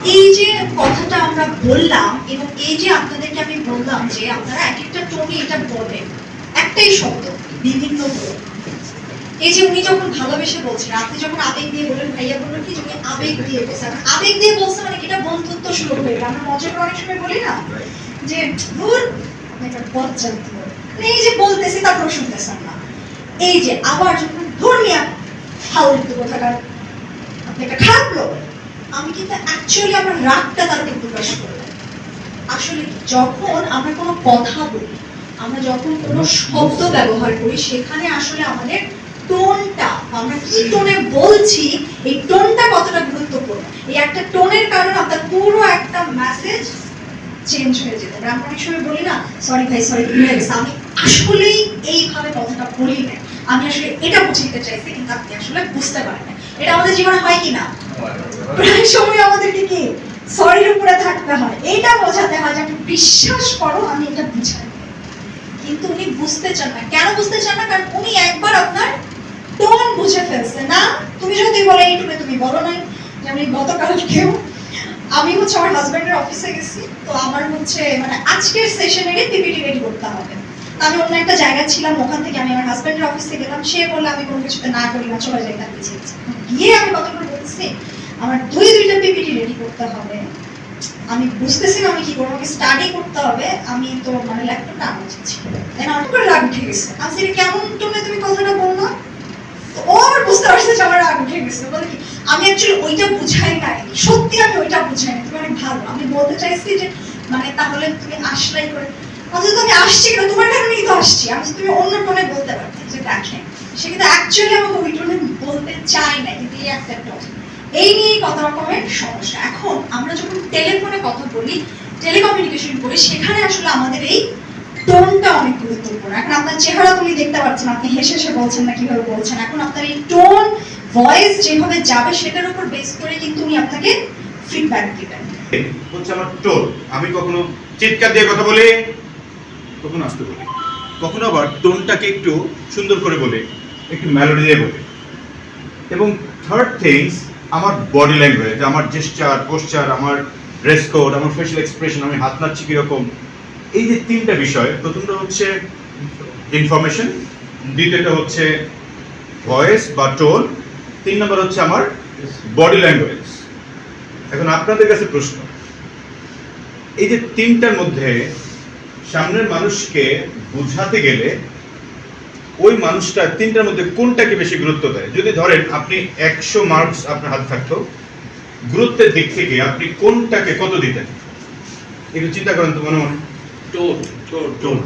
এই যে কথাটা আমরা বললাম এবং এই যে আপনাদেরকে আমি বললাম যে আপনারা এক একটা টোনে এটা বলেন একটাই শব্দ, বিভিন্ন এই যে উনি যখন ভালোবেসে বলছেন, আপনি যখন আবেগ দিয়ে বলেন, ভাইয়া বললেন কি যে আবেগ দিয়ে বলছেন। আবেগ দিয়ে বলছে মানে এটা বন্ধুত্ব শুরু হয়ে গেল। আমরা মজা করে অনেক সময় বলি না যে, ধুর আপনি একটা ধুর। মানে এই যে বলতেছি তারপর শুনতেছেন না। এই যে আবার যখন ধর নিয়ে ফালতু কোথাকার আপনি একটা খারাপ লোক আমি কিন্তু অ্যাকচুয়ালি আমার রাগটা উপর প্রকাশ করলাম আসলে যখন আমরা কোনো কথা বলি, আমরা যখন কোনো শব্দ ব্যবহার করি, সেখানে আসলে আমাদের টোনটা, আমরা কি টোনে বলছি, এই টোনটা কতটা গুরুত্বপূর্ণ? এই একটা টোনের কারণে আপনার পুরো একটা মেসেজ চেঞ্জ হয়ে যেতে পারে। আমরা অনেক সময় বলি না সরি ভাই সরি আমি আসলেই এইভাবে কথাটা বলি না আমি আসলে এটা বুঝিতে চাইছি, কিন্তু আপনি আসলে বুঝতে পারেন না এটা আমাদের জীবনে হয় কি না প্রায় সময় আমাদেরকে কি সরির উপরে থাকতে হয়। এটা বোঝাতে হয় যে বিশ্বাস করো, আমি এটা বুঝাই। কিন্তু উনি বুঝতে চান না। কেন বুঝতে চান না? কারণ উনি একবার আপনার টোন বুঝে ফেলছে। না, তুমি যদি বলে এইটুকু তুমি বলো নাই যেমন গতকালকেও, আমি হচ্ছে আমার হাজবেন্ডের অফিসে গেছি, তো আমার হচ্ছে মানে আজকের সেশনেরই পিপিটি রেডি করতে হবে। আমি অন্য একটা জায়গায় ছিলাম, ওখান থেকে আমি আমার হাজবেন্ডের অফিসে গেলাম। সে বললে, আমি কোনো কিছুতে না করি না, চলে যাই তার পিছিয়ে। গিয়ে আমি কতক্ষণ বলছি আমার দুই দুইটা পিপিটি রেডি করতে হবে। আমি বুঝতেছি না আমি কি করব আমাকে স্টাডি করতে হবে। আমি তো মানে ল্যাপটপটা আনতে চাচ্ছি দেন আমার করে রাগ উঠে গেছে। আমি বলছি, কেমন টোনে তুমি কথাটা বলল? তো আমার বুঝতে পারছে যে আমার রাগ উঠে গেছে। বলে কি আমি অ্যাকচুয়ালি ওইটা বুঝাই নাই। সত্যি আমি ওইটা বুঝাই নাই। তুমি অনেক ভালো। আমি বলতে চাইছি যে মানে তাহলে তুমি আসলাই করে অথচ আমি আসছি কেন? তোমার কারণেই তো আসছি। আমি তুমি অন্য টোনে বলতে পারতে যে দেখেন সে কিন্তু অ্যাকচুয়ালি আমাকে টোনে বলতে চাই না, কিন্তু এই একটা টোন এই নিয়ে কত রকমের সমস্যা। এখন আমরা যখন টেলিফোনে কথা বলি টেলিকমিউনিকেশন করি, সেখানে আসলে আমাদের এই টোনটা অনেক গুরুত্বপূর্ণ। এখন আপনার চেহারা তুমি দেখতে পাচ্ছেন আপনি হেসে হেসে বলছেন না, কীভাবে বলছেন? এখন আপনার এই টোন ভয়েস যেভাবে যাবে, সেটার উপর বেস করে কিন্তু উনি আপনাকে ফিডব্যাক দিবেন। হচ্ছে আমার টোন আমি কখনো চিৎকার দিয়ে কথা বলি, কখনো আসতে বলি। কখনো আবার টোনটাকে একটু সুন্দর করে বলে। একটু মেলোডি দিয়ে বলে। এবং থার্ড থিংস আমার বডি ল্যাঙ্গুয়েজ আমার জেস্টার পোস্টার আমার ড্রেস কোড আমার ফেশিয়াল এক্সপ্রেশন আমি হাত নাচ্ছি কীরকম, এই যে তিনটা বিষয়, প্রথমটা হচ্ছে ইনফরমেশন দ্বিতীয়টা হচ্ছে ভয়েস বা টোন তিন নম্বর হচ্ছে আমার বডি ল্যাঙ্গুয়েজ এখন আপনাদের কাছে প্রশ্ন, এই যে তিনটার মধ্যে সামনের মানুষকে বোঝাতে গেলে ওই মানুষটা তিনটার মধ্যে কোনটাকে বেশি গুরুত্ব দেয়? যদি ধরেন আপনি একশো মার্কস আপনার হাতে থাকতো গুরুত্বের দিক থেকে আপনি কোনটাকে কত দিতেন? একটু চিন্তা করেন তো মনে মনে। টোন টোন টোন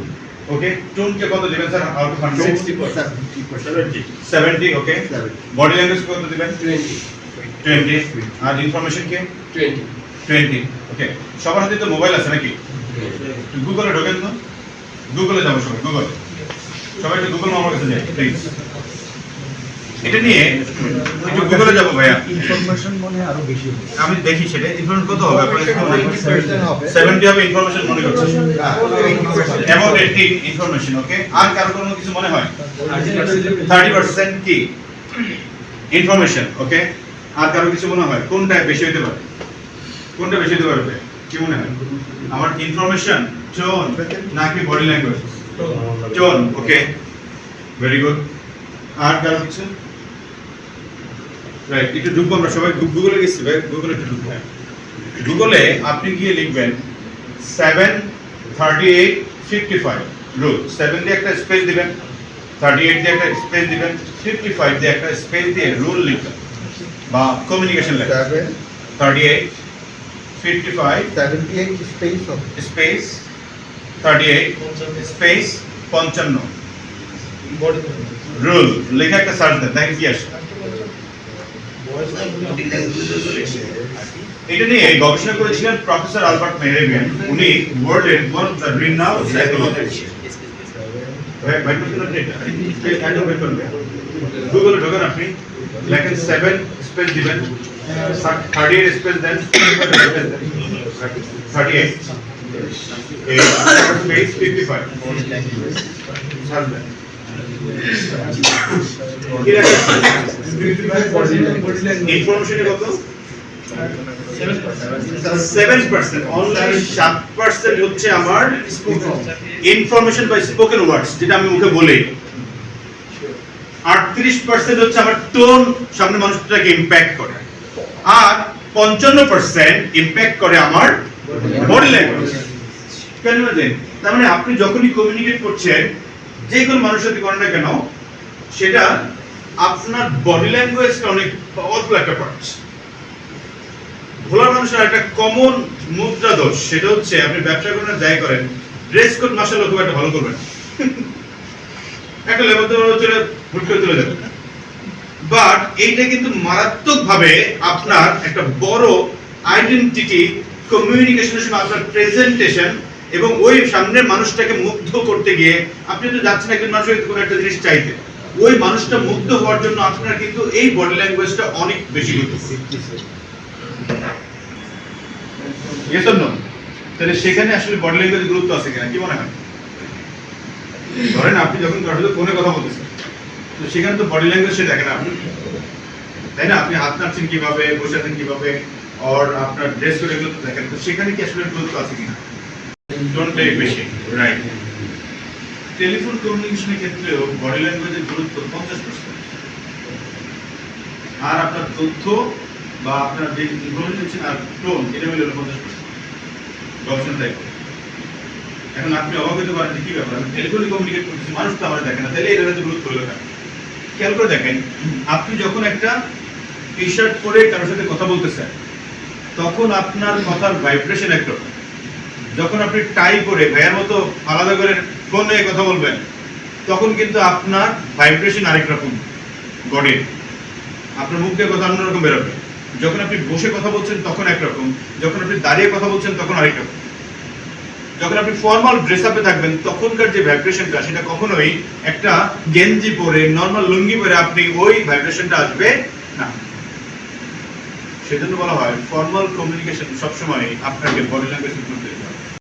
ওকে টোনকে কত দিবেন sir? Out of hundred seventy okay body language কত দিবেন? টোয়েন্টি টোয়েন্টি আর ইনফরমেশনকে টোয়েন্টি টোয়েন্টি ওকে সবার হাতে তো মোবাইল আছে নাকি? গুগলে ঢোকেন তো? গুগলে যাব সবাই গুগলে সবাই একটু গুগল মামার কাছে যাই প্লিজ এটা নিয়ে একটু গুগলে যাব ভাইয়া। ইনফরমেশন মনে আরও বেশি হবে। আমি দেখি সেটা। ইনফরমেশন কত হবে? আপনার সেভেন্টি হবে। ইনফরমেশন মনে অ্যাবাউট এইটি ইনফরমেশন ওকে আর কারও কোনো কিছু মনে হয়? থার্টি পার্সেন্ট কি? ইনফরমেশন ওকে আর কারও কিছু মনে হয়? কোনটা বেশি হতে পারে? কোনটা বেশি হতে পারবে? কি মনে হয়? আমার ইনফরমেশন টোন নাকি body language tone okay very good আর কারও কিছু রাইট একটু ঢুকবো আমরা সবাই। গুগলে গেছি ভাই গুগলে একটু ঢুকবো। গুগলে আপনি গিয়ে লিখবেন seven thirty eight fifty five rule seven দিয়ে একটা স্পেস দিবেন থার্টি এইট দিয়ে একটা স্পেস দিবেন ফিফটি ফাইভ দিয়ে একটা স্পেস দিয়ে রুল লিখবেন। বা কমিউনিকেশন লেখা thirty eight fifty five seventy eight space space পঞ্চান্ন। রুল লেখা একটা সার্চ দেন, দেখেন কি এটা নিয়ে গবেষণা করেছিলেন প্রফেসর আলবার্ট মেহরেবিয়ান। উনি ওয়ার্ল্ডের one of the renowned psychologist গুগলে ঢোকেন আপনি। লেখেন সেভেন স্পেস দিবেন থার্টি এইট স্পেস দেন থার্টি এইট ইনফরমেশনে ওয়ার্ডস যেটা আমি মুখে বলি। আটত্রিশ পার্সেন্ট হচ্ছে আমার টোন সামনে মানুষটাকে ইম্প্যাক্ট করে। আর পঞ্চান্ন পার্সেন্ট ইম্প্যাক্ট করে আমার বডি ল্যাঙ্গুয়েজ কেন জানেন তার মানে আপনি যখনই কমিউনিকেট করছেন, যে কোনো মানুষের সাথে করেন না কেন, সেটা আপনার বডি ল্যাঙ্গুয়েজটা অনেক পাওয়ারফুল একটা পার্ট মানুষের একটা কমন মুদ্রা দোষ, সেটা হচ্ছে আপনি ব্যবসা করেন করেন ড্রেস কোড খুব একটা ভালো করবেন একটা লেবার করে চলে যাবে। বাট এইটা কিন্তু মারাত্মকভাবে আপনার একটা বড় আইডেন্টিটি কমিউনিকেশনের সময় আপনার প্রেজেন্টেশন এবং ওই সামনের মানুষটাকে মুগ্ধ করতে গিয়ে, আপনি তো যাচ্ছেন একজন মানুষের কোনো একটা জিনিস চাইতে, ওই মানুষটা মুগ্ধ হওয়ার জন্য আপনার কিন্তু এই বডি ল্যাঙ্গুয়েজটা অনেক বেশি গুরুত্বপূর্ণ। তাহলে সেখানে আসলে বডি ল্যাঙ্গুয়েজ গুরুত্ব আছে কিনা? কি মনে হয়? ধরেন আপনি যখন কারোর সাথে কথা বলতেছেন, তো সেখানে তো বডি ল্যাঙ্গুয়েজ সে দেখে না আপনি। তাই না? আপনি হাত নাড়ছেন কীভাবে, বসে আছেন কীভাবে আর আপনার ড্রেস কোড এগুলো তো দেখেন, তো সেখানে কি আসলে গুরুত্ব আছে কিনা? ডোন্ট টেক বেশি রাইট টেলিফোন কমিউনিকেশনের ক্ষেত্রেও বডি ল্যাঙ্গুয়েজের গুরুত্ব পঞ্চাশ আর আপনার তথ্য বা আপনার যে ইনফরমেশন আর টোন এটা মিলে পঞ্চাশ পার্সেন্ট তাই এখন আপনি অবাক হতে পারেন কি ব্যাপার, আমি টেলিফোনে কমিউনিকেট করতেছি, মানুষ তো আমার দেখে না। তাহলে এটা তো গুরুত্ব কেন? খেয়াল করে দেখেন, আপনি যখন একটা টি শার্ট পরে কারোর সাথে কথা বলতেছেন, তখন আপনার কথার ভাইব্রেশন একরকম যখন আপনি টাই করে ভাইয়ের মতো আলাদা করে ফোনে কথা বলবেন, তখন কিন্তু আপনার ভাইব্রেশন আরেক রকম, গড়ে। আপনার মুখ দিয়ে কথা অন্যরকম বেরোবে। যখন আপনি বসে কথা বলছেন তখন একরকম, যখন আপনি দাঁড়িয়ে কথা বলছেন তখন আরেক রকম। যখন আপনি ফর্মাল ড্রেস আপে থাকবেন, তখনকার যে ভাইব্রেশনটা সেটা কখনোই একটা গেঞ্জি পরে নর্মাল লুঙ্গি পরে আপনি ওই ভাইব্রেশনটা আসবে না। সেজন্য বলা হয় ফর্মাল কমিউনিকেশন সবসময় আপনাকে বডি ল্যাঙ্গুয়েজ